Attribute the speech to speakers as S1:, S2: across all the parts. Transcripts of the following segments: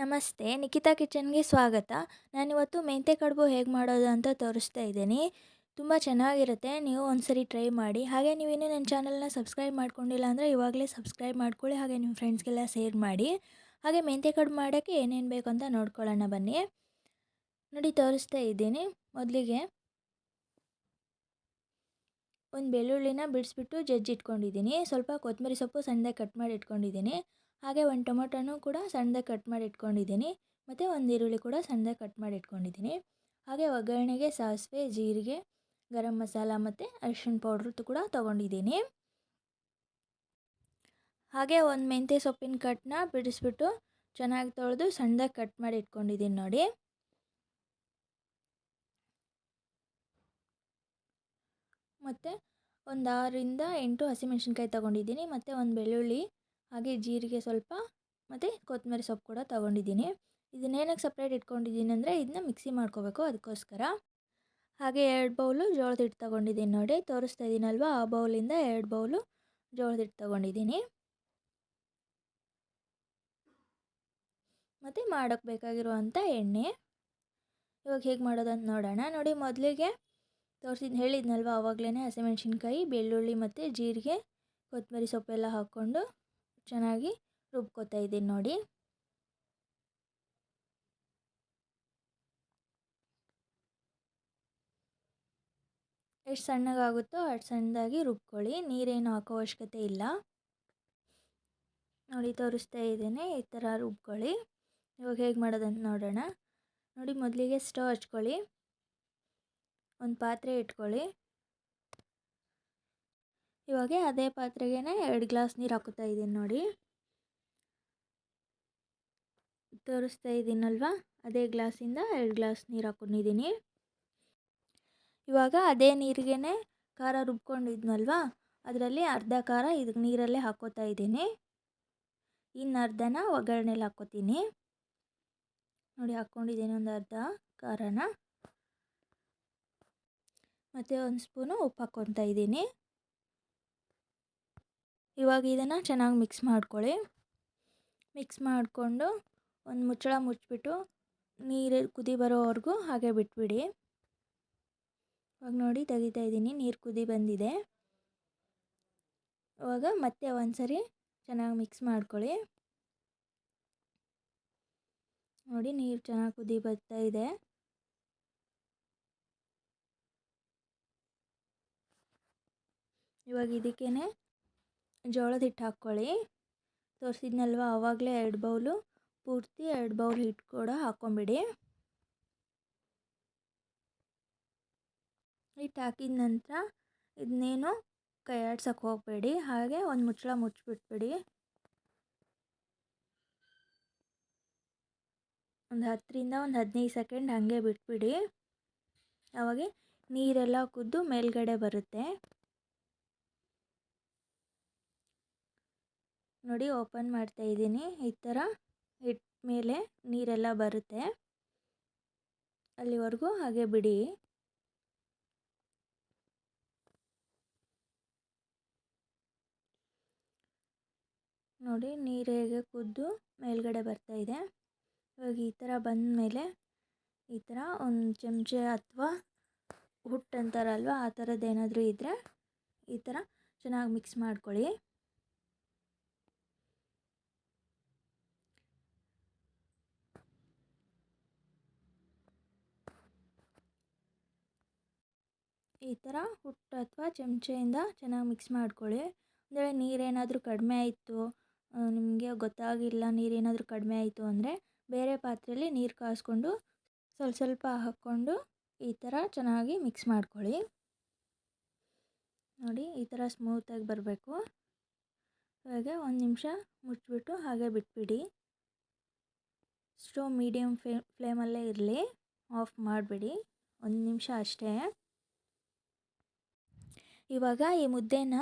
S1: ನಮಸ್ತೆ, ನಿಖಿತಾ ಕಿಚನ್ಗೆ ಸ್ವಾಗತ. ನಾನಿವತ್ತು ಮೆಂತೆ ಕಡುಬು ಹೇಗೆ ಮಾಡೋದು ಅಂತ ತೋರಿಸ್ತಾ ಇದ್ದೀನಿ. ತುಂಬ ಚೆನ್ನಾಗಿರುತ್ತೆ, ನೀವು ಒಂದ್ಸರಿ ಟ್ರೈ ಮಾಡಿ. ಹಾಗೆ ನೀವು ಇನ್ನೂ ನನ್ನ ಚಾನಲ್ನ ಸಬ್ಸ್ಕ್ರೈಬ್ ಮಾಡ್ಕೊಂಡಿಲ್ಲ ಅಂದರೆ ಇವಾಗಲೇ ಸಬ್ಸ್ಕ್ರೈಬ್ ಮಾಡ್ಕೊಳ್ಳಿ, ಹಾಗೆ ನಿಮ್ಮ ಫ್ರೆಂಡ್ಸ್ಗೆಲ್ಲ ಶೇರ್ ಮಾಡಿ. ಹಾಗೆ ಮೆಂತೆ ಕಡುಬು ಮಾಡೋಕ್ಕೆ ಏನೇನು ಬೇಕು ಅಂತ ನೋಡ್ಕೊಳ್ಳೋಣ ಬನ್ನಿ. ನೋಡಿ, ತೋರಿಸ್ತಾ ಇದ್ದೀನಿ. ಮೊದಲಿಗೆ ಒಂದು ಬೆಳ್ಳುಳ್ಳಿನ ಬಿಡಿಸ್ಬಿಟ್ಟು ಜಜ್ಜಿ ಇಟ್ಕೊಂಡಿದ್ದೀನಿ ಸ್ವಲ್ಪ ಕೊತ್ತಂಬರಿ ಸೊಪ್ಪು ಸಣ್ಣದಾಗಿ ಕಟ್ ಮಾಡಿ ಇಟ್ಕೊಂಡಿದ್ದೀನಿ. ಹಾಗೆ ಒಂದು ಟೊಮೊಟೊನೂ ಕೂಡ ಸಣ್ಣದಾಗಿ ಕಟ್ ಮಾಡಿ ಇಟ್ಕೊಂಡಿದ್ದೀನಿ. ಮತ್ತು ಒಂದು ಈರುಳ್ಳಿ ಕೂಡ ಸಣ್ಣದಾಗಿ ಕಟ್ ಮಾಡಿ ಇಟ್ಕೊಂಡಿದ್ದೀನಿ. ಹಾಗೆ ಒಗ್ಗರಣೆಗೆ ಸಾಸಿವೆ, ಜೀರಿಗೆ, ಗರಂ ಮಸಾಲ ಮತ್ತು ಅರಿಶಿಣ ಪೌಡ್ರು ಕೂಡ ತೊಗೊಂಡಿದ್ದೀನಿ. ಹಾಗೆ ಒಂದು ಮೆಂತ್ಯ ಸೊಪ್ಪಿನ ಕಟ್ನ ಬಿಡಿಸ್ಬಿಟ್ಟು ಚೆನ್ನಾಗಿ ತೊಳೆದು ಸಣ್ಣದಾಗಿ ಕಟ್ ಮಾಡಿ ಇಟ್ಕೊಂಡಿದ್ದೀನಿ ನೋಡಿ. ಮತ್ತು ಒಂದು ಆರರಿಂದ ಎಂಟು ಹಸಿಮೆಣ್ಸಿನ್ಕಾಯಿ ತೊಗೊಂಡಿದ್ದೀನಿ. ಮತ್ತು ಒಂದು ಬೆಳ್ಳುಳ್ಳಿ ಹಾಗೆ ಜೀರಿಗೆ ಸ್ವಲ್ಪ ಮತ್ತು ಕೊತ್ತಂಬರಿ ಸೊಪ್ಪು ಕೂಡ ತೊಗೊಂಡಿದ್ದೀನಿ. ಇದನ್ನೇನಕ್ಕೆ ಸಪ್ರೇಟ್ ಇಟ್ಕೊಂಡಿದ್ದೀನಿ ಅಂದರೆ ಇದನ್ನ ಮಿಕ್ಸಿ ಮಾಡ್ಕೋಬೇಕು ಅದಕ್ಕೋಸ್ಕರ. ಹಾಗೆ ಎರಡು ಬೌಲು ಜೋಳದ ಹಿಟ್ಟು ತೊಗೊಂಡಿದ್ದೀನಿ ನೋಡಿ. ತೋರಿಸ್ತಾ ಇದ್ದೀನಲ್ವ ಆ ಬೌಲಿಂದ ಎರಡು ಬೌಲು ಜೋಳದ ಹಿಟ್ಟು ತೊಗೊಂಡಿದ್ದೀನಿ. ಮತ್ತು ಮಾಡೋಕ್ಕೆ ಬೇಕಾಗಿರುವಂಥ ಎಣ್ಣೆ. ಇವಾಗ ಹೇಗೆ ಮಾಡೋದಂತ ನೋಡೋಣ. ನೋಡಿ ಮೊದಲಿಗೆ ತೋರಿಸಿದ್ದು ಹೇಳಿದ್ನಲ್ವ ಆವಾಗಲೇ ಹಸಿಮೆಣ್ಸಿನ್ಕಾಯಿ, ಬೆಳ್ಳುಳ್ಳಿ ಮತ್ತು ಜೀರಿಗೆ, ಕೊತ್ತಂಬರಿ ಸೊಪ್ಪೆಲ್ಲ ಹಾಕ್ಕೊಂಡು ಚೆನ್ನಾಗಿ ರುಬ್ಕೋತಾ ಇದ್ದೀನಿ ನೋಡಿ. ಎಷ್ಟು ಸಣ್ಣಗಾಗುತ್ತೋ ಅಷ್ಟು ಸಣ್ಣದಾಗಿ ರುಬ್ಕೊಳ್ಳಿ, ನೀರೇನು ಹಾಕೋ ಅವಶ್ಯಕತೆ ಇಲ್ಲ. ನೋಡಿ ತೋರಿಸ್ತಾ ಇದ್ದೇನೆ, ಈ ಥರ ರುಬ್ಕೊಳ್ಳಿ. ಇವಾಗ ಹೇಗೆ ಮಾಡೋದಂತ ನೋಡೋಣ. ನೋಡಿ ಮೊದಲಿಗೆ ಸ್ಟವ್ ಹಚ್ಕೊಳ್ಳಿ. ಒಂದು ಪಾತ್ರೆ ಇಟ್ಕೊಳ್ಳಿ. ಇವಾಗ ಅದೇ ಪಾತ್ರೆಗೆ ಎರಡು ಗ್ಲಾಸ್ ನೀರು ಹಾಕುತ್ತಾ ಇದ್ದೀನಿ ನೋಡಿ. ತೋರಿಸ್ತಾ ಇದ್ದೀನಲ್ವಾ ಅದೇ ಗ್ಲಾಸಿಂದ ಎರಡು ಗ್ಲಾಸ್ ನೀರು ಹಾಕೊಂಡಿದ್ದೀನಿ. ಇವಾಗ ಅದೇ ನೀರಿಗೆ ಖಾರ ರುಬ್ಕೊಂಡಿದ್ನಲ್ವಾ? ಅದರಲ್ಲಿ ಅರ್ಧ ಖಾರ ಇದಕ್ಕೆ ನೀರಲ್ಲೇ ಹಾಕೋತಾ ಇದ್ದೀನಿ. ಇನ್ನು ಅರ್ಧನ ಒಗ್ಗರಣೆಲಿ ಹಾಕ್ಕೋತೀನಿ ನೋಡಿ ಹಾಕ್ಕೊಂಡಿದ್ದೀನಿ ಒಂದು ಅರ್ಧ ಖಾರನ. ಮತ್ತು ಒಂದು ಸ್ಪೂನು ಉಪ್ಪು ಹಾಕ್ಕೊತಾ ಇದ್ದೀನಿ. ಇವಾಗ ಇದನ್ನು ಚೆನ್ನಾಗಿ ಮಿಕ್ಸ್ ಮಾಡ್ಕೊಳ್ಳಿ. ಮಿಕ್ಸ್ ಮಾಡಿಕೊಂಡು ಒಂದು ಮುಚ್ಚಳ ಮುಚ್ಚಿಬಿಟ್ಟು ನೀರು ಕುದಿ ಬರೋವರೆಗೂ ಹಾಗೆ ಬಿಟ್ಬಿಡಿ. ಇವಾಗ ನೋಡಿ ತೆಗಿತಾ ಇದ್ದೀನಿ ನೀರು ಕುದಿ ಬಂದಿದೆ. ಇವಾಗ ಮತ್ತೆ ಒಂದು ಸರಿ ಚೆನ್ನಾಗಿ ಮಿಕ್ಸ್ ಮಾಡ್ಕೊಳ್ಳಿ. ನೋಡಿ ನೀರು ಚೆನ್ನಾಗಿ ಕುದಿ ಬರ್ತಾ ಇದೆ. ಇವಾಗ ಇದಕ್ಕೇ ಜೋಳದ ಹಿಟ್ಟು ಹಾಕ್ಕೊಳ್ಳಿ ತೋರಿಸಿದ್ನಲ್ವ ಆವಾಗಲೇ ಎರಡು ಬೌಲು ಪೂರ್ತಿ ಎರಡು ಬೌಲ್ ಹಿಟ್ಟು ಕೂಡ ಹಾಕ್ಕೊಂಬಿಡಿ ಹಿಟ್ಟು ಹಾಕಿದ ನಂತರ ಇದನ್ನೇನು ಕೈ ಆಡ್ಸೋಕ್ಕೆ ಹೋಗಬೇಡಿ, ಹಾಗೆ ಒಂದು ಮುಚ್ಚಳ ಮುಚ್ಚಿಬಿಟ್ಬಿಡಿ ಒಂದು ಹತ್ತರಿಂದ ಒಂದು ಹದಿನೈದು ಸೆಕೆಂಡ್ ಹಾಗೆ ಬಿಟ್ಬಿಡಿ. ಅವಾಗ ನೀರೆಲ್ಲ ಕುದ್ದು ಮೇಲ್ಗಡೆ ಬರುತ್ತೆ. ನೋಡಿ ಓಪನ್ ಮಾಡ್ತಾ ಇದ್ದೀನಿ. ಈ ಥರ ಹಿಟ್ ಮೇಲೆ ನೀರೆಲ್ಲ ಬರುತ್ತೆ. ಅಲ್ಲಿವರೆಗೂ ಹಾಗೆ ಬಿಡಿ. ನೋಡಿ ನೀರು ಕುದ್ದು ಮೇಲ್ಗಡೆ ಬರ್ತಾ ಇದೆ. ಇವಾಗ ಈ ಥರ ಬಂದ ಮೇಲೆ ಈ ಥರ ಒಂದು ಚಮಚೆ ಅಥವಾ ಹುಟ್ಟು ಅಂತಾರಲ್ವ ಆ ಥರದ್ದು ಏನಾದರೂ ಇದ್ದರೆ ಈ ಥರ ಚೆನ್ನಾಗಿ ಮಿಕ್ಸ್ ಮಾಡ್ಕೊಳ್ಳಿ. ಈ ಥರ ಹುಟ್ಟು ಅಥವಾ ಚಮಚೆಯಿಂದ ಚೆನ್ನಾಗಿ ಮಿಕ್ಸ್ ಮಾಡ್ಕೊಳ್ಳಿ. ಅಂದರೆ ನೀರೇನಾದರೂ ಕಡಿಮೆ ಆಯಿತು ನಿಮಗೆ ಗೊತ್ತಾಗಿಲ್ಲ ನೀರೇನಾದರೂ ಕಡಿಮೆ ಆಯಿತು ಅಂದರೆ ಬೇರೆ ಪಾತ್ರೆಯಲ್ಲಿ ನೀರು ಕಾಯಿಸ್ಕೊಂಡು ಸ್ವಲ್ಪ ಸ್ವಲ್ಪ ಹಾಕ್ಕೊಂಡು ಈ ಥರ ಚೆನ್ನಾಗಿ ಮಿಕ್ಸ್ ಮಾಡ್ಕೊಳ್ಳಿ. ನೋಡಿ ಈ ಥರ ಸ್ಮೂತಾಗಿ ಬರಬೇಕು. ಹಾಗೆ ಒಂದು ನಿಮಿಷ ಮುಚ್ಚಿಬಿಟ್ಟು ಹಾಗೆ ಬಿಟ್ಬಿಡಿ. ಸ್ಟವ್ ಮೀಡಿಯಮ್ ಫ್ಲೇ, ಫ್ಲೇಮಲ್ಲೇ ಇರಲಿ, ಆಫ್ ಮಾಡಿಬಿಡಿ. ಒಂದು ನಿಮಿಷ ಅಷ್ಟೇ. ಇವಾಗ ಈ ಮುದ್ದೆನ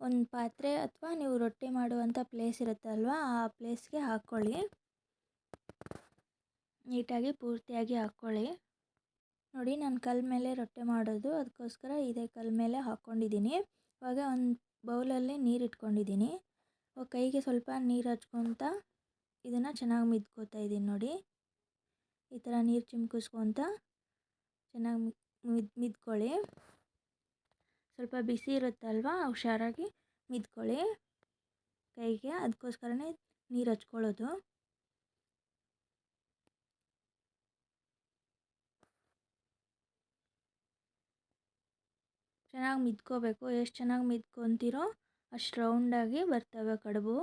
S1: ಒಂದು ಪಾತ್ರೆ ಅಥವಾ ನೀವು ರೊಟ್ಟಿ ಮಾಡುವಂಥ ಪ್ಲೇಸ್ ಇರುತ್ತಲ್ವ ಆ ಪ್ಲೇಸ್ಗೆ ಹಾಕ್ಕೊಳ್ಳಿ ನೀಟಾಗಿ ಪೂರ್ತಿಯಾಗಿ ಹಾಕ್ಕೊಳ್ಳಿ ನೋಡಿ, ನಾನು ಕಲ್ಲ ಮೇಲೆ ರೊಟ್ಟಿ ಮಾಡೋದು. ಅದಕ್ಕೋಸ್ಕರ ಇದೇ ಕಲ್ಲ ಮೇಲೆ ಹಾಕ್ಕೊಂಡಿದ್ದೀನಿ ಇವಾಗ ಒಂದು ಬೌಲಲ್ಲಿ ನೀರು ಇಟ್ಕೊಂಡಿದ್ದೀನಿ. ಕೈಗೆ ಸ್ವಲ್ಪ ನೀರು ಹಚ್ಕೊತ ಇದನ್ನು ಚೆನ್ನಾಗಿ ಮಿದ್ಕೋತಾ ಇದ್ದೀನಿ ನೋಡಿ. ಈ ಥರ ನೀರು ಚಿಮ್ಕಿಸ್ಕೊತ ಚೆನ್ನಾಗಿ ಮಿದ್, ಮಿದ್ಕೊಳ್ಳಿ. ಸ್ವಲ್ಪ ಬಿಸಿ ಇರುತ್ತಲ್ವ, ಹುಷಾರಾಗಿ ಮಿದ್ಕೊಳ್ಳಿ ಕೈಗೆ ಅದಕ್ಕೋಸ್ಕರನೇ ನೀರು ಹಚ್ಕೊಳ್ಳೋದು. ಚೆನ್ನಾಗಿ ಮಿದ್ಕೋಬೇಕು ಎಷ್ಟು ಚೆನ್ನಾಗಿ ಮಿದ್ಕೊತೀರೋ ಅಷ್ಟು ರೌಂಡಾಗಿ ಬರ್ತವೆ ಕಡುಬು.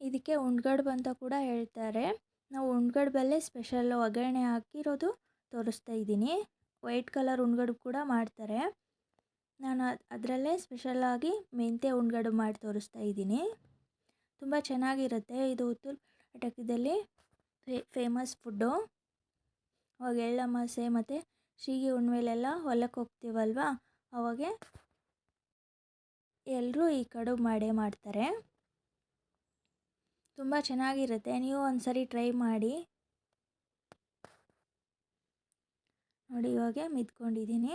S1: ಇದಕ್ಕೆ ಉಂಡ್ಗಡ್ಬು ಅಂತ ಕೂಡ ಹೇಳ್ತಾರೆ. ನಾವು ಉಂಡ್ಗಡ್ಬಲ್ಲೇ ಸ್ಪೆಷಲ್ ಒಗ್ಗರಣೆ ಹಾಕಿರೋದು ತೋರಿಸ್ತಾ ಇದ್ದೀನಿ. ವೈಟ್ ಕಲರ್ ಉಣ್ಗಡು ಕೂಡ ಮಾಡ್ತಾರೆ. ನಾನು ಅದರಲ್ಲೇ ಸ್ಪೆಷಲಾಗಿ ಮೆಂತ್ಯ ಉಣ್ಗಡು ಮಾಡಿ ತೋರಿಸ್ತಾ ಇದ್ದೀನಿ. ತುಂಬ ಚೆನ್ನಾಗಿರುತ್ತೆ. ಇದು ಉತ್ತರ ಕರ್ನಾಟಕದಲ್ಲಿ ಫೇ ಫೇಮಸ್ ಫುಡ್ಡು ಅವಾಗ ಎಳ್ಳಮಾಸೆ ಮತ್ತು ಶೀಗೆ ಹುಣ್ಮೇಲೆಲ್ಲ ಹೊಲಕ್ಕೆ ಹೋಗ್ತೀವಲ್ವ? ಅವಾಗೆ ಎಲ್ಲರೂ ಈ ಕಡುಬು ಮಾಡೇ ಮಾಡ್ತಾರೆ. ತುಂಬ ಚೆನ್ನಾಗಿರುತ್ತೆ. ನೀವು ಒಂದು ಸರಿ ಟ್ರೈ ಮಾಡಿ. ನೋಡಿ ಇವಾಗ ಮಿದ್ಕೊಂಡಿದ್ದೀನಿ.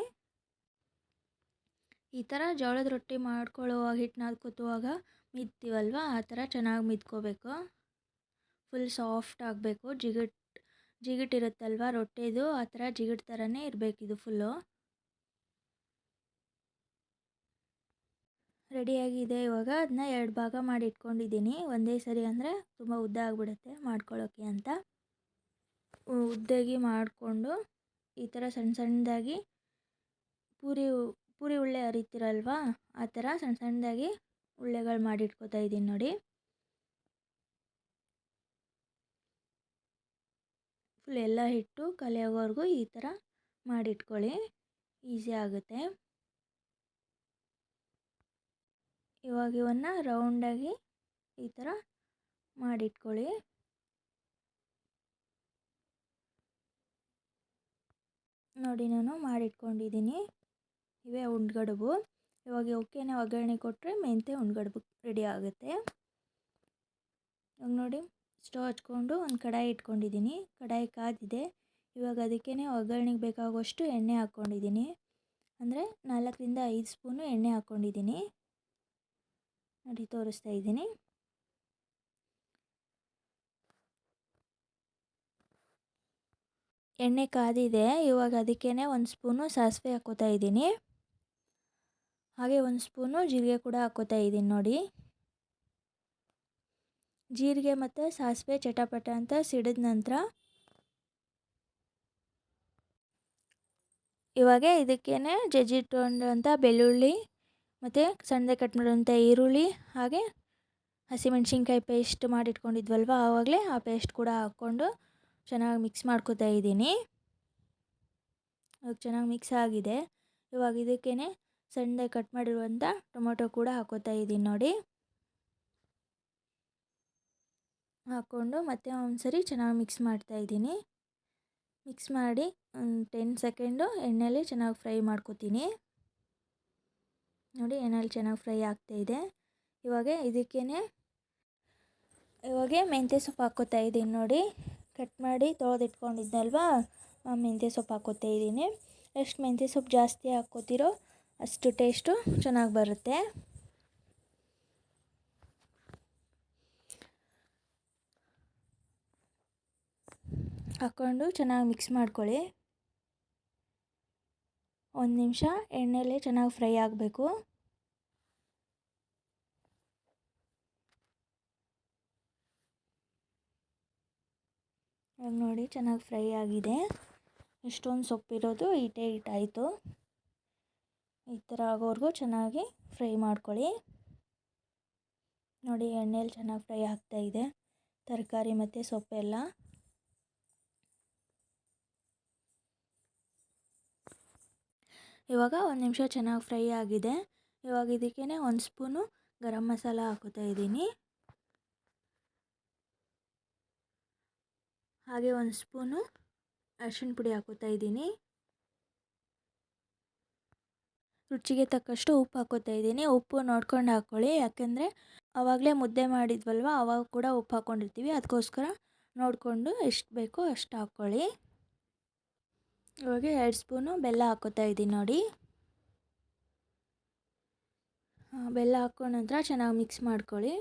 S1: ಈ ಥರ ಜೋಳದ ರೊಟ್ಟಿ ಮಾಡ್ಕೊಳ್ಳುವಾಗ ಹಿಟ್ಟು ನಾದ್ಕೊತುವಾಗ ಮಿದ್ತೀವಲ್ವ? ಆ ಥರ ಚೆನ್ನಾಗಿ ಮಿದ್ಕೋಬೇಕು. ಫುಲ್ ಸಾಫ್ಟ್ ಆಗಬೇಕು. ಜಿಗಟ್, ಜಿಗಿಟಿರುತ್ತಲ್ವ ರೊಟ್ಟಿದು? ಆ ಥರ ಜಿಗಿಟ್ ಥರನೇ ಇರಬೇಕಿದು ಫುಲ್ಲು ರೆಡಿಯಾಗಿದೆ ಇವಾಗ. ಅದನ್ನ ಎರಡು ಭಾಗ ಮಾಡಿ ಇಟ್ಕೊಂಡಿದ್ದೀನಿ. ಒಂದೇ ಸರಿ ಅಂದರೆ ತುಂಬ ಉದ್ದ ಆಗಿಬಿಡುತ್ತೆ ಮಾಡ್ಕೊಳ್ಳೋಕ್ಕೆ ಅಂತ. ಉದ್ದಾಗಿ ಮಾಡಿಕೊಂಡು ಈ ಥರ ಸಣ್ಣ ಸಣ್ಣದಾಗಿ ಪೂರಿ ಪೂರಿ ಉಳ್ಳೆ ಅರಿತಿರಲ್ವಾ ಆ ಥರ ಸಣ್ಣ ಸಣ್ಣದಾಗಿ ಉಳ್ಳೆಗಳು ಮಾಡಿಟ್ಕೋತಾ ಇದ್ದೀನಿ ನೋಡಿ. ಫುಲ್ ಎಲ್ಲ ಹಿಟ್ಟು ಕಲಿಯೋವರೆಗೂ ಈ ಥರ ಮಾಡಿಟ್ಕೊಳ್ಳಿ. ಈಸಿ ಆಗುತ್ತೆ. ಇವಾಗ ಇವನ್ನ ರೌಂಡಾಗಿ ಈ ಥರ ಮಾಡಿಟ್ಕೊಳ್ಳಿ. ನೋಡಿ ನಾನು ಮಾಡಿಟ್ಕೊಂಡಿದ್ದೀನಿ. ಇವೇ ಉಂಡ್ಗಡುಬು ಇವಾಗ ಓಕೆನೇ ಒಗ್ಗರಣೆ ಕೊಟ್ಟರೆ ಮೆಂತೆ ಉಂಡ್ಗಡುಬು ರೆಡಿ ಆಗುತ್ತೆ. ಇವಾಗ ನೋಡಿ ಸ್ಟವ್ ಹಚ್ಕೊಂಡು ಒಂದು ಕಡಾಯಿ ಇಟ್ಕೊಂಡಿದ್ದೀನಿ. ಕಡಾಯಿ ಕಾದಿದೆ. ಇವಾಗ ಅದಕ್ಕೇ ಒಗ್ಗರಣೆಗೆ ಬೇಕಾಗುವಷ್ಟು ಎಣ್ಣೆ ಹಾಕ್ಕೊಂಡಿದ್ದೀನಿ. ಅಂದರೆ ನಾಲ್ಕರಿಂದ ಐದು ಸ್ಪೂನು ಎಣ್ಣೆ ಹಾಕ್ಕೊಂಡಿದ್ದೀನಿ. ನೋಡಿ ತೋರಿಸ್ತಾ ಇದ್ದೀನಿ. ಎಣ್ಣೆ ಕಾದಿದೆ. ಇವಾಗ ಅದಕ್ಕೇ ಒಂದು ಸ್ಪೂನು ಸಾಸಿವೆ ಹಾಕೋತಾ ಇದ್ದೀನಿ. ಹಾಗೆ ಒಂದು ಸ್ಪೂನು ಜೀರಿಗೆ ಕೂಡ ಹಾಕೋತಾ ಇದ್ದೀನಿ ನೋಡಿ. ಜೀರಿಗೆ ಮತ್ತು ಸಾಸಿವೆ ಚಟಪಟ ಅಂತ ಸಿಡಿದ ನಂತರ ಇವಾಗ ಇದಕ್ಕೇ ಜಜ್ಜಿಟ್ಟುಕೊಂಡಂಥ ಬೆಳ್ಳುಳ್ಳಿ ಮತ್ತು ಸಣ್ಣದಾಗಿ ಕಟ್ ಮಾಡಿರೋಂಥ ಈರುಳ್ಳಿ ಹಾಗೆ ಹಸಿಮೆಣ್ಸಿನ್ಕಾಯಿ ಪೇಸ್ಟ್ ಮಾಡಿಟ್ಕೊಂಡಿದ್ವಲ್ವ ಆವಾಗಲೇ ಆ ಪೇಸ್ಟ್ ಕೂಡ ಹಾಕ್ಕೊಂಡು ಚೆನ್ನಾಗಿ ಮಿಕ್ಸ್ ಮಾಡ್ಕೋತಾ ಇದ್ದೀನಿ. ಇವಾಗ ಚೆನ್ನಾಗಿ ಮಿಕ್ಸ್ ಆಗಿದೆ. ಇವಾಗ ಇದಕ್ಕೇ ಸಣ್ಣದಾಗಿ ಕಟ್ ಮಾಡಿರುವಂಥ ಟೊಮೊಟೊ ಕೂಡ ಹಾಕೋತಾ ಇದ್ದೀನಿ ನೋಡಿ. ಹಾಕ್ಕೊಂಡು ಮತ್ತೆ ಒಂದು ಸರಿ ಚೆನ್ನಾಗಿ ಮಿಕ್ಸ್ ಮಾಡ್ತಾ ಇದ್ದೀನಿ. ಮಿಕ್ಸ್ ಮಾಡಿ ಒಂದು ಟೆನ್ ಸೆಕೆಂಡು ಎಣ್ಣೆಯಲ್ಲಿ ಚೆನ್ನಾಗಿ ಫ್ರೈ ಮಾಡ್ಕೋತೀನಿ. ನೋಡಿ ಎಣ್ಣೆಲಿ ಚೆನ್ನಾಗಿ ಫ್ರೈ ಆಗ್ತಾಯಿದೆ ಇವಾಗ ಇದಕ್ಕೇ ಇವಾಗ ಮೆಂತ್ಯ ಸೊಪ್ಪು ಹಾಕ್ಕೋತಾ ಇದ್ದೀನಿ ನೋಡಿ. ಕಟ್ ಮಾಡಿ ತೊಳೆದಿಟ್ಕೊಂಡಿದ್ದಲ್ವಾ ಆ ಮೆಂತ್ಯ ಸೊಪ್ಪು ಹಾಕೋತೇ ಇದ್ದೀನಿ. ಎಷ್ಟು ಮೆಂತ್ಯ ಸೊಪ್ಪು ಜಾಸ್ತಿ ಹಾಕೋತಿರೋ ಅಷ್ಟು ಟೇಸ್ಟು ಚೆನ್ನಾಗಿ ಬರುತ್ತೆ. ಹಾಕ್ಕೊಂಡು ಚೆನ್ನಾಗಿ ಮಿಕ್ಸ್ ಮಾಡ್ಕೊಳ್ಳಿ. ಒಂದು ನಿಮಿಷ ಎಣ್ಣೆಲಿ ಚೆನ್ನಾಗಿ ಫ್ರೈ ಆಗಬೇಕು. ಇವಾಗ ನೋಡಿ, ಚೆನ್ನಾಗಿ ಫ್ರೈ ಆಗಿದೆ. ಇಷ್ಟೊಂದು ಸೊಪ್ಪಿರೋದು ಹಿಟ್ಟೇ ಇಟ್ಟಾಯಿತು ಈ ಥರ ಆಗೋವರೆಗೂ ಚೆನ್ನಾಗಿ ಫ್ರೈ ಮಾಡ್ಕೊಳ್ಳಿ. ನೋಡಿ, ಎಣ್ಣೆಲಿ ಚೆನ್ನಾಗಿ ಫ್ರೈ ಆಗ್ತಾಯಿದೆ ತರಕಾರಿ ಮತ್ತು ಸೊಪ್ಪೆಲ್ಲ. ಇವಾಗ ಒಂದು ನಿಮಿಷ ಚೆನ್ನಾಗಿ ಫ್ರೈ ಆಗಿದೆ. ಇವಾಗ ಇದಕ್ಕೇ ಒಂದು ಸ್ಪೂನು ಗರಂ ಮಸಾಲ ಹಾಕೋತಾ ಇದ್ದೀನಿ. ಹಾಗೆ ಒಂದು ಸ್ಪೂನು ಅರಿಶಿಣ ಪುಡಿ ಹಾಕೋತಾ ಇದ್ದೀನಿ. ರುಚಿಗೆ ತಕ್ಕಷ್ಟು ಉಪ್ಪು ಹಾಕೋತಾ ಇದ್ದೀನಿ. ಉಪ್ಪು ನೋಡ್ಕೊಂಡು ಹಾಕ್ಕೊಳ್ಳಿ ಯಾಕೆಂದರೆ ಆವಾಗಲೇ ಮುದ್ದೆ ಮಾಡಿದ್ವಲ್ವ ಆವಾಗ ಕೂಡ ಉಪ್ಪು ಹಾಕ್ಕೊಂಡಿರ್ತೀವಿ ಅದಕ್ಕೋಸ್ಕರ ನೋಡಿಕೊಂಡು ಎಷ್ಟು ಬೇಕೋ ಅಷ್ಟು ಹಾಕ್ಕೊಳ್ಳಿ ಇವಾಗ ಎರಡು ಸ್ಪೂನು ಬೆಲ್ಲ ಹಾಕೋತಾ ಇದ್ದೀನಿ ನೋಡಿ. ಬೆಲ್ಲ ಹಾಕ್ಕೊಂಡ ನಂತರ ಚೆನ್ನಾಗಿ ಮಿಕ್ಸ್ ಮಾಡ್ಕೊಳ್ಳಿ.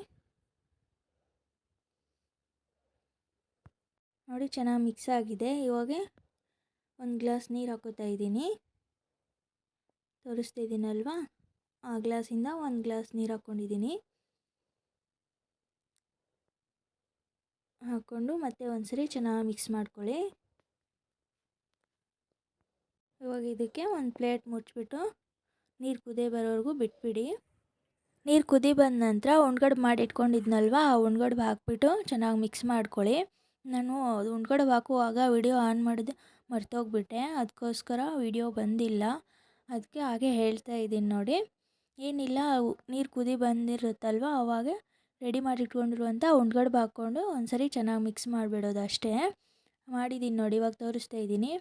S1: ನೋಡಿ ಚೆನ್ನಾಗಿ ಮಿಕ್ಸ್ ಆಗಿದೆ. ಇವಾಗ ಒಂದು ಗ್ಲಾಸ್ ನೀರು ಹಾಕೋತಾ ಇದ್ದೀನಿ. ತೋರಿಸ್ತಿದ್ದೀನಲ್ವಾ ಆ ಗ್ಲಾಸಿಂದ ಒಂದು ಗ್ಲಾಸ್ ನೀರು ಹಾಕ್ಕೊಂಡಿದ್ದೀನಿ ಹಾಕ್ಕೊಂಡು ಮತ್ತೆ ಒಂದ್ಸರಿ ಚೆನ್ನಾಗಿ ಮಿಕ್ಸ್ ಮಾಡ್ಕೊಳ್ಳಿ. ಇವಾಗ ಇದಕ್ಕೆ ಒಂದು ಪ್ಲೇಟ್ ಮುಚ್ಚಿಬಿಟ್ಟು ನೀರು ಕುದಿ ಬರೋವರೆಗೂ ಬಿಟ್ಬಿಡಿ. ನೀರು ಕುದಿ ಬಂದ ನಂತರ ಒಣ್ಗಡೆ ಮಾಡಿ ಇಟ್ಕೊಂಡಿದ್ನಲ್ವ, ಆ ಒಣ್ಗಡೆ ಹಾಕ್ಬಿಟ್ಟು ಚೆನ್ನಾಗಿ ಮಿಕ್ಸ್ ಮಾಡ್ಕೊಳ್ಳಿ. ನಾನು ಅದು ಹಾಕುವಾಗ ವಿಡಿಯೋ ಆನ್ ಮಾಡಿದೆ, ಮರ್ತೋಗ್ಬಿಟ್ಟೆ. ಅದಕ್ಕೋಸ್ಕರ ವಿಡಿಯೋ ಬಂದಿಲ್ಲ. ಅದಕ್ಕೆ ಹಾಗೆ ಹೇಳ್ತಾ ಇದ್ದೀನಿ ನೋಡಿ. ಏನಿಲ್ಲ ನೀರು ಕುದಿ ಬಂದಿರುತ್ತಲ್ವ ಆವಾಗ ರೆಡಿ ಮಾಡಿ ಇಟ್ಕೊಂಡಿರುವಂಥ ಉಂಡ್ಗಡ್ಬು ಹಾಕ್ಕೊಂಡು ಒಂದ್ಸರಿ ಚೆನ್ನಾಗಿ ಮಿಕ್ಸ್ ಮಾಡಿಬಿಡೋದು ಅಷ್ಟೇ. ಮಾಡಿದ್ದೀನಿ ನೋಡಿ, ಇವಾಗ ತೋರಿಸ್ತಾ ಇದ್ದೀನಿ.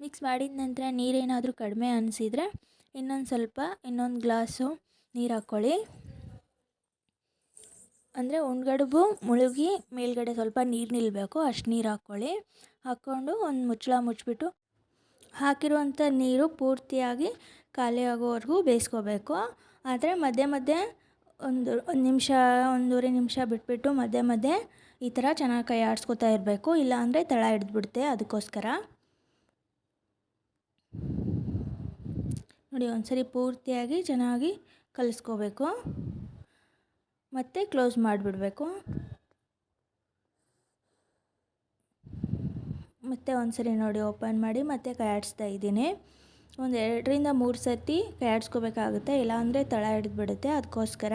S1: ಮಿಕ್ಸ್ ಮಾಡಿದ ನಂತರ ನೀರೇನಾದರೂ ಕಡಿಮೆ ಅನಿಸಿದರೆ ಇನ್ನೊಂದು ಸ್ವಲ್ಪ, ಇನ್ನೊಂದು ಗ್ಲಾಸು ನೀರು ಹಾಕ್ಕೊಳ್ಳಿ. ಅಂದರೆ ಉಂಡ್ಗಡುಬು ಮುಳುಗಿ ಮೇಲ್ಗಡೆ ಸ್ವಲ್ಪ ನೀರು ನಿಲ್ಲಬೇಕು ಅಷ್ಟು ನೀರು ಹಾಕ್ಕೊಳ್ಳಿ ಹಾಕ್ಕೊಂಡು ಒಂದು ಮುಚ್ಚಳ ಮುಚ್ಚಿಬಿಟ್ಟು ಹಾಕಿರುವಂಥ ನೀರು ಪೂರ್ತಿಯಾಗಿ ಖಾಲಿ ಆಗೋವರೆಗೂ ಬೇಯಿಸ್ಕೋಬೇಕು. ಆದರೆ ಮಧ್ಯೆ ಮಧ್ಯೆ ಒಂದು ಒಂದು ನಿಮಿಷ, ಒಂದೂವರೆ ನಿಮಿಷ ಬಿಟ್ಬಿಟ್ಟು ಮಧ್ಯೆ ಮಧ್ಯೆ ಈ ಥರ ಚೆನ್ನಾಗಿ ಕೈ ಆಡಿಸ್ಕೊತಾ ಇರಬೇಕು. ಇಲ್ಲಾಂದರೆ ತಳ ಹಿಡಿದ್ಬಿಡುತ್ತೆ ಅದಕ್ಕೋಸ್ಕರ. ನೋಡಿ ಒಂದ್ಸರಿ ಪೂರ್ತಿಯಾಗಿ ಚೆನ್ನಾಗಿ ಕಲಿಸ್ಕೋಬೇಕು. ಮತ್ತು ಕ್ಲೋಸ್ ಮಾಡಿಬಿಡಬೇಕು. ಮತ್ತೆ ಒಂದು ಸರಿ ನೋಡಿ ಓಪನ್ ಮಾಡಿ ಮತ್ತೆ ಕೈ ಆಡಿಸ್ತಾ ಇದ್ದೀನಿ. ಒಂದು ಎರಡರಿಂದ ಮೂರು ಸರ್ತಿ ಕೈ ಆಡಿಸ್ಕೋಬೇಕಾಗುತ್ತೆ ಇಲ್ಲಾಂದರೆ ತಳ ಹಿಡಿದ್ಬಿಡುತ್ತೆ. ಅದಕ್ಕೋಸ್ಕರ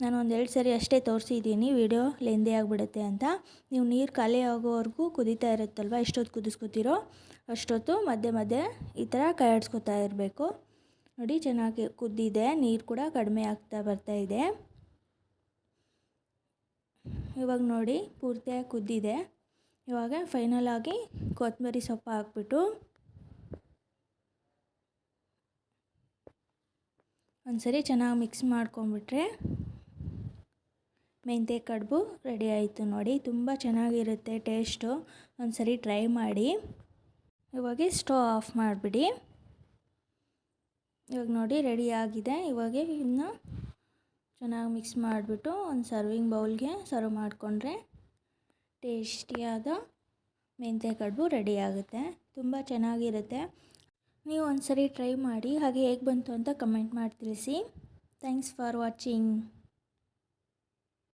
S1: ನಾನು ಒಂದು ಎರಡು ಸರಿ ಅಷ್ಟೇ ತೋರಿಸಿದ್ದೀನಿ. ವಿಡಿಯೋ ಲೆಂದಿ ಆಗಿಬಿಡುತ್ತೆ ಅಂತ. ನೀವು ನೀರು ಖಾಲಿ ಆಗೋವರೆಗೂ ಕುದೀತಾ ಇರುತ್ತಲ್ವ? ಎಷ್ಟೊತ್ತು ಕುದಿಸ್ಕೊತಿರೋ ಅಷ್ಟೊತ್ತು ಮಧ್ಯೆ ಮಧ್ಯೆ ಈ ಥರ ಕೈ ಆಡಿಸ್ಕೊತಾ ಇರಬೇಕು. ನೋಡಿ ಚೆನ್ನಾಗಿ ಕುದ್ದಿದೆ. ನೀರು ಕೂಡ ಕಡಿಮೆ ಆಗ್ತಾ ಬರ್ತಾ ಇದೆ. ಇವಾಗ ನೋಡಿ ಪೂರ್ತಿಯಾಗಿ ಕುದ್ದಿದೆ. ಇವಾಗ ಫೈನಲ್ ಆಗಿ ಕೊತ್ತಂಬರಿ ಸೊಪ್ಪು ಹಾಕ್ಬಿಟ್ಟು ಒಂದ್ಸರಿ ಚೆನ್ನಾಗಿ ಮಿಕ್ಸ್ ಮಾಡ್ಕೊಂಬಿಟ್ರೆ ಮೆಂತ್ಯ ಕಡುಬು ರೆಡಿ ಆಯಿತು ನೋಡಿ. ತುಂಬ ಚೆನ್ನಾಗಿರುತ್ತೆ ಟೇಸ್ಟು ಒಂದ್ಸರಿ ಟ್ರೈ ಮಾಡಿ. ಇವಾಗ ಸ್ಟವ್ ಆಫ್ ಮಾಡಿಬಿಡಿ. ಇವಾಗ ನೋಡಿ ರೆಡಿ ಆಗಿದೆ. ಇವಾಗ ಇನ್ನು ಚೆನ್ನಾಗಿ ಮಿಕ್ಸ್ ಮಾಡಿಬಿಟ್ಟು ಒಂದು ಸರ್ವಿಂಗ್ ಬೌಲ್ಗೆ ಸರ್ವ್ ಮಾಡಿಕೊಂಡ್ರೆ ಟೇಸ್ಟಿಯಾದ ಮೆಂತ್ಯ ಕಡುಬು ರೆಡಿ ಆಗುತ್ತೆ ತುಂಬ ಚೆನ್ನಾಗಿರುತ್ತೆ. ನೀವು ಒಂದು ಸರಿ ಟ್ರೈ ಮಾಡಿ, ಹಾಗೆ ಹೇಗೆ ಬಂತು ಅಂತ ಕಮೆಂಟ್ ಮಾಡಿ ತಿಳಿಸಿ. Thanks for watching.